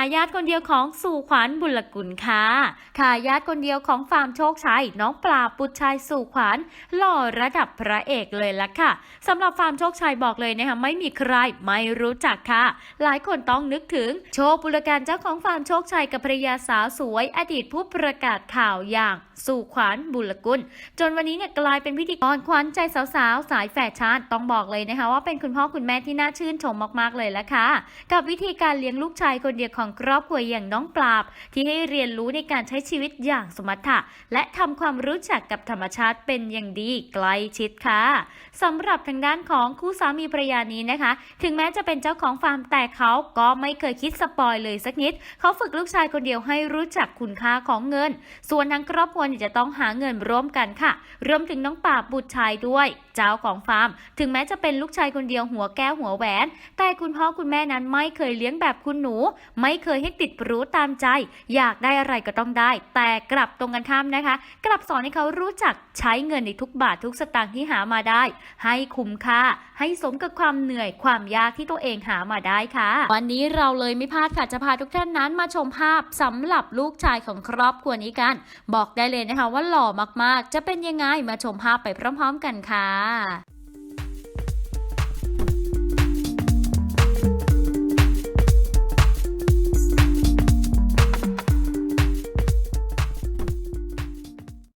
ายาทคนเดียวของสู่ขวัญบุลกุลค่ะทายาทคนเดียวของฟาร์มโชคชัยน้องปลาปุตชัยสู่ขวัญหล่อระดับพระเอกเลยล่ะค่ะสำหรับฟาร์มโชคชัยบอกเลยนะคะไม่มีใครไม่รู้จักค่ะ หลายคนต้องนึกถึงโชคบุรการเจ้าของฟาร์มโชคชัยกับภรรยาสาวสวย อดีตผู้ประกาศข่าวอย่างสู่ขวัญบุญกุล จนวันนี้เนี่ยกลายเป็นพิธีกรขวัญใจสาวๆสายแฟชั่นต้องบอกเลยนะคะว่าเป็นคุณพ่อคุณแม่ที่น่าชื่นชมมากๆเลยละค่ะ กับวิธีการเลี้ยงลูกชายคนเดียวของครอบครัวอย่างน้องปราบ ที่ให้เรียนรู้ในการใช้ชีวิตอย่างสมรรถะ และทำความรู้จักกับธรรมชาติเป็นอย่างดีใกล้ชิดค่ะสำหรับทางด้านของคู่สามีภรรยานี้นะคะ ถึงแม้จะเป็นเจ้าของฟาร์มแต่เขาก็ไม่เคยคิดสปอยเลยสักนิด เขาฝึกลูกชายคนเดียวให้รู้จักคุณค่าของเงิน ส่วนทั้งครอบครัวจะต้องหาเงินร่วมกันค่ะ รวมถึงน้องป่าบบุตรชายด้วย เจ้าของฟาร์ม ถึงแม้จะเป็นลูกชายคนเดียวหัวแก้วหัวแหวน แต่คุณพ่อคุณแม่นั้นไม่เคยเลี้ยงแบบคุณหนู ไม่เคยให้ติดรู้ตามใจ อยากได้อะไรก็ต้องได้ แต่กลับตรงกันข้ามนะคะ กลับสอนให้เขารู้จักใช้เงินในทุกบาททุกสตางค์ที่หามาได้ ให้คุ้มค่า ให้สมกับความเหนื่อยความยากที่ตัวเองหามาได้ค่ะ วันนี้เราเลยไม่พลาดค่ะจะพาทุกท่านนั้นมาชมภาพสำหรับลูกชายของครอบครัวนี้กัน บอกได้เลยนะคะว่าหล่อมากๆ จะเป็นยังไงมาชมภาพไปพร้อม ๆ กันค่ะ